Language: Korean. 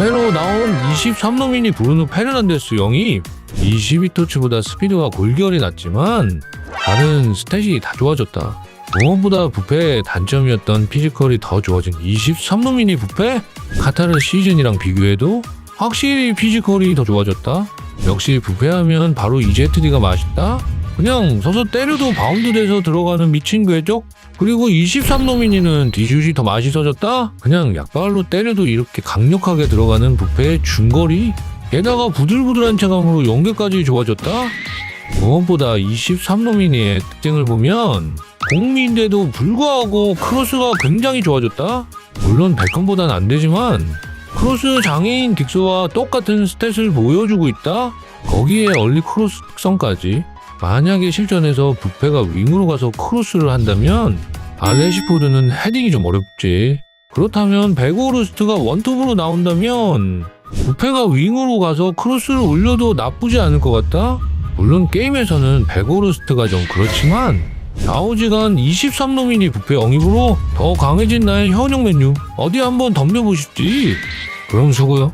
새로 나온 23노미니 브루노 페르난데스 영입 22토치보다 스피드와 골결이 낮지만 다른 스탯이 다 좋아졌다. 무엇보다 부패의 단점이었던 피지컬이 더 좋아진 23노미니 부패? 카타르 시즌이랑 비교해도 확실히 피지컬이 더 좋아졌다. 역시 부패하면 바로 이제트디가 맛있다. 그냥 서서 때려도 바운드 돼서 들어가는 미친 궤적? 그리고 23노미니는 디슛이 더 맛있어졌다? 그냥 약발로 때려도 이렇게 강력하게 들어가는 부패의 중거리? 게다가 부들부들한 체감으로 연계까지 좋아졌다? 무엇보다 23노미니의 특징을 보면 공미인데도 불구하고 크로스가 굉장히 좋아졌다? 물론 베컴보단 안 되지만 크로스 장애인 딕스와 똑같은 스탯을 보여주고 있다? 거기에 얼리 크로스 특성까지 만약에 실전에서 부패가 윙으로 가서 크로스를 한다면 알레시포드는 헤딩이 좀 어렵지. 그렇다면 베고르스트가 원톱으로 나온다면 부패가 윙으로 가서 크로스를 올려도 나쁘지 않을 것 같다? 물론 게임에서는 베고르스트가 좀 그렇지만 좌우지간 23노미니 부패 영입으로 더 강해진 나의 현역 메뉴 어디 한번 덤벼보시지. 그럼 수고요.